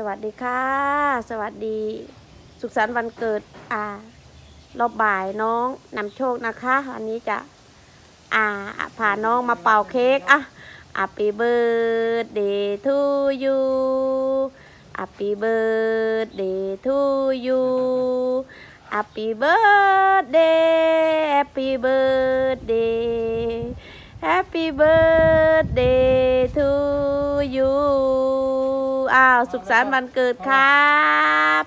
สวัสดีค่ะ สวัสดี สุขสันต์วันเกิดอ่ารอบบ่ายน้องนำโชคนะคะวันนี้จะอ่าพาน้องมาเป่าเค้กอะ Happy birthday to you Happy birthday to you Happy birthday Happy birthday Happy birthday to you อ้าวสุขสันต์วันเกิดครับ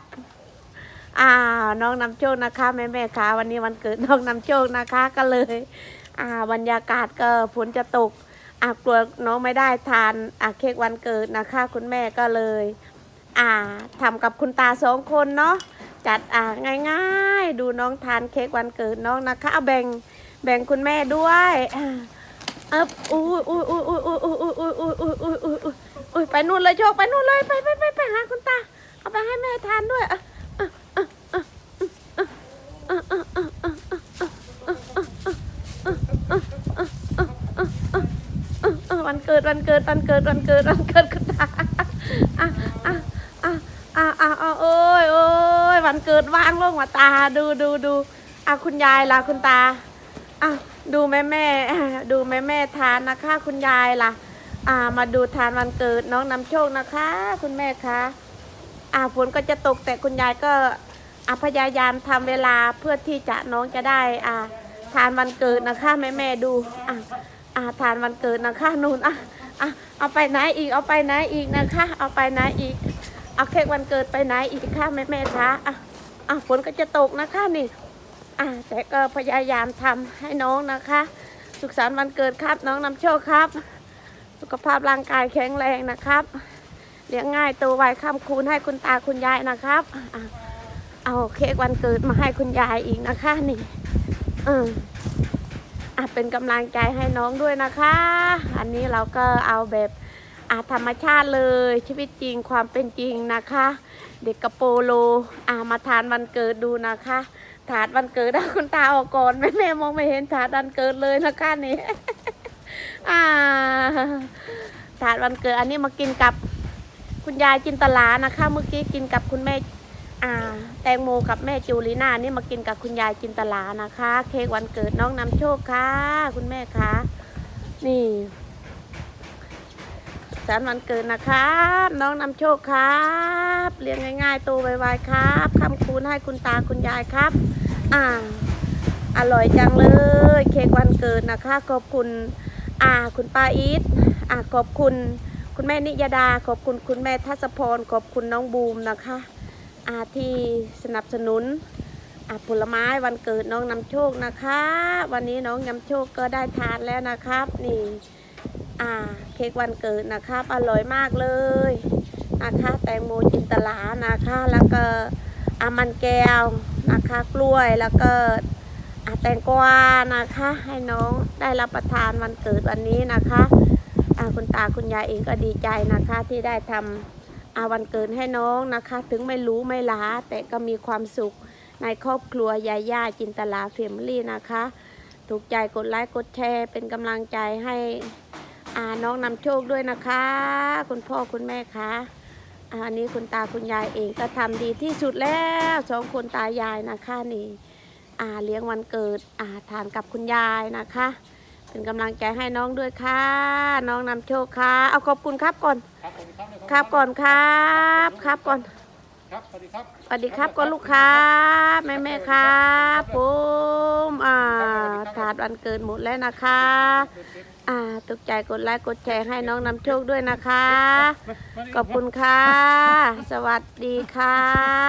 อ้าวน้องนำโชคนะคะแม่แม่คะวันนี้วันเกิดน้องนำโชคนะคะก็เลยอ่าบรรยากาศก็ฝนจะตกอ่ากลัวน้องไม่ได้ทานอ่าเค้กวันเกิดนะคะ คุณแม่ก็เลยอ่าทำกับคุณตาสองคนเนาะจัดอ่าง่ายๆ ดูน้องทานเค้กวันเกิดน้องนะคะเอาแบ่งแบ่งคุณแม่ด้วยอ่า เอบอุ้ยอุ้ยอุ้ยอุ้ยอุ้ยอุ้ยอุ้ยอุ้ยอุ้ยอุ้ยอุ้ยอุ้ยอุ้ยไปนู่นเลยโชคไปนู่นเลยไปไปไปไปหาคุณตาเอาไปให้แม่ทานด้วยอะอะอะอะอะอะอะอะเออวันเกิดวันเกิดวันเกิดวันเกิดวันเกิดคุณตาอะอะอะอะอะอะโอ้ยโอ้ยวันเกิดว่างลงมาตาดูดูดูอะคุณยายล่ะคุณตา อะดูแม่แม่ดูแม่แม่ทานนะคะ คุณยายล่ะ อ่า มาดูทานวันเกิดน้องนำโชคนะคะ คุณแม่คะอ่าฝนก็จะตกแต่คุณยายก็อะพยายามทำเวลาเพื่อที่จะน้องจะได้ อ่า ทานวันเกิดนะคะแม่แม่ดูอะอาทานวันเกิดนะคะนูนอะอะเอาไปไหนอีกเอาไปไหนอีกนะคะ เอาไปไหนอีก เอาเค้กวันเกิดไปไหนอีกคะแม่แม่คะอะอะฝนก็จะตกนะคะนี่ อะแต่ก็พยายามทำให้น้องนะคะ สุขสันต์วันเกิดครับน้องนำโชคครับ สุขภาพร่างกายแข็งแรงนะครับเลี้ยงง่ายตัวไวข้ามคูณให้คุณตาคุณยายนะครับอะเอาเค้กวันเกิดมาให้คุณยายอีกนะคะนี่เอออะเป็นกำลังใจให้น้องด้วยนะคะ อันนี้เราก็เอาแบบอะธรรมชาติเลยชีวิตจริงความเป็นจริงนะคะ เด็กกระโปโลอะมาทานวันเกิดดูนะคะ ถาดวันเกิดคุณตาออกก่อนแม่แม่มองไม่เห็นถาดวันเกิดเลยนะคะนี่อ่าถาดวันเกิดอันนี้มากินกับคุณยายจินตลานะคะ เมื่อกี้กินกับคุณแม่อ่าแตงโมกับแม่จูลีน่านี่มากินกับคุณยายจินตลานะคะ เค้กวันเกิดน้องนำโชคค่ะ คุณแม่คะนี่สารวันเกิดนะครับ น้องนำโชคครับเลี้ยงง่ายๆโตไวๆครับคำคูณให้คุณตาคุณยายครับ อ่าอร่อยจังเลย เค้กวันเกิดนะคะ ขอบคุณอ่าคุณป้าอีทอ่าขอบคุณ คุณแม่นิยดา ขอบคุณคุณแม่ทัศพร ขอบคุณน้องบูมนะคะอาที่สนับสนุนอ่าผลไม้วันเกิดน้องนำโชคนะคะ วันนี้น้องนำโชคก็ได้ทานแล้วนะครับ นี่อ่าเค้กวันเกิดนะครับ อร่อยมากเลยนะคะ แตงโมจินตลานะคะ แล้วก็อามันแก้ว นะคะกล้วยแล้วก็อาแตงกวานะคะ ให้น้องได้รับประทานวันเกิดวันนี้นะคะอาคุณตาคุณยายเองก็ดีใจนะคะที่ได้ทำอาวันเกิดให้น้องนะคะ ถึงไม่รู้ไม่ล้าแต่ก็มีความสุขในครอบครัวยาย่าจินตลาเฟมลี่นะคะ ถูกใจกดไลค์กดแชร์เป็นกำลังใจให้อาน้องนำโชคด้วยนะคะ คุณพ่อคุณแม่คะ อาอันนี้คุณตาคุณยายเองก็ทำดีที่สุดแล้วสองคนตายายนะคะนี่อาเลี้ยงวันเกิดอาทานกับคุณยายนะคะ เป็นกำลังใจให้น้องด้วยค่ะ น้องนำโชคค่ะ เอาขอบคุณครับก่อน ครับสวัสดีครับครับก่อนครับครับก่อน ครับสวัสดีครับสวัสดีครับก่อนลูกค้าแม่แม่ครับผมอ่าถาดวันเกิดหมดแล้วนะคะ อ่าตกใจกดไลค์กดแชร์ให้น้องนำโชคด้วยนะคะขอบคุณค่ะ สวัสดีค่ะ